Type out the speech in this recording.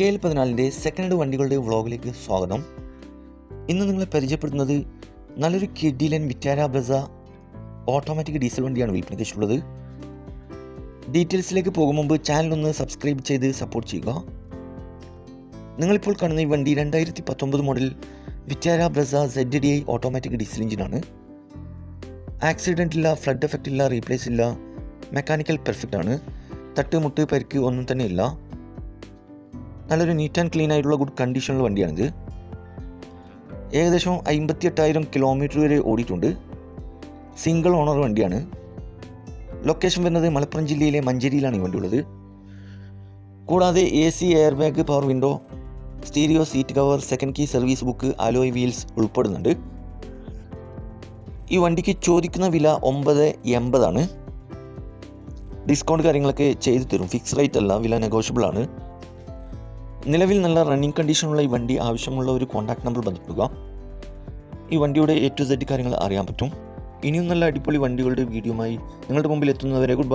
K L പതിനാലിന്റെ second വണ്ടികളുടെ വ്ളോഗിലേക്ക് സ്വാഗതം. ഇന്ന് നിങ്ങളെ പരിചയപ്പെടുത്തുന്നത് നല്ലൊരു കിഡിലൻ വിറ്റാര ബ്രസ ഓട്ടോമാറ്റിക് ഡീസൽ വണ്ടിയാണ് വിൽപ്പനയ്ക്ക് വെച്ചിട്ടുള്ളത് ഡീറ്റെയിൽസിലേക്ക് പോകും മുമ്പ് ചാനൽ ഒന്ന് സബ്സ്ക്രൈബ് ചെയ്ത് സപ്പോർട്ട് ചെയ്യുക. നിങ്ങളിപ്പോൾ കാണുന്ന ഈ വണ്ടി രണ്ടായിരത്തി പത്തൊമ്പത് model Vitara Brezza Z D I automatic diesel എഞ്ചിനാണ് ആക്സിഡന്റ് ഇല്ല ഫ്ലഡ് എഫക്റ്റ് ഇല്ല റീപ്ലേസ് ഇല്ല മെക്കാനിക്കൽ പെർഫെക്റ്റ് ആണ്. തട്ട് മുട്ട് പരിക്ക് ഒന്നും തന്നെ ഇല്ല. നല്ലൊരു നീറ്റ് ആൻഡ് ക്ലീൻ ആയിട്ടുള്ള ഗുഡ് കണ്ടീഷനുള്ള വണ്ടിയാണിത്. ഏകദേശം അമ്പത്തി എട്ടായിരം കിലോമീറ്റർ വരെ ഓടിയിട്ടുണ്ട്. സിംഗിൾ ഓണർ വണ്ടിയാണ്. ലൊക്കേഷൻ വരുന്നത് മലപ്പുറം ജില്ലയിലെ മഞ്ചേരിയിലാണ് ഈ വണ്ടി ഉള്ളത്. കൂടാതെ A C air bag power window stereo seat cover second key service book alloy wheels ഉൾപ്പെടുന്നുണ്ട്. ഈ വണ്ടിക്ക് ചോദിക്കുന്ന വില ഒമ്പത് എൺപതാണ് ഡിസ്കൗണ്ട് കാര്യങ്ങളൊക്കെ ചെയ്തു തരും. ഫിക്സ് റേറ്റ് അല്ല വില നെഗോഷ്യബിൾ ആണ്. നിലവിൽ നല്ല റണ്ണിങ് കണ്ടീഷനുള്ള ഈ വണ്ടി ആവശ്യമുള്ള ഒരു കോൺടാക്ട് നമ്പർ ബന്ധപ്പെടുക ഈ വണ്ടിയുടെ എ ടു സെഡ് കാര്യങ്ങൾ അറിയാൻ പറ്റും. ഇനിയും നല്ല അടിപൊളി വണ്ടികളുടെ വീഡിയോമായി നിങ്ങളുടെ മുമ്പിൽ എത്തുന്നവരെ ഗുഡ്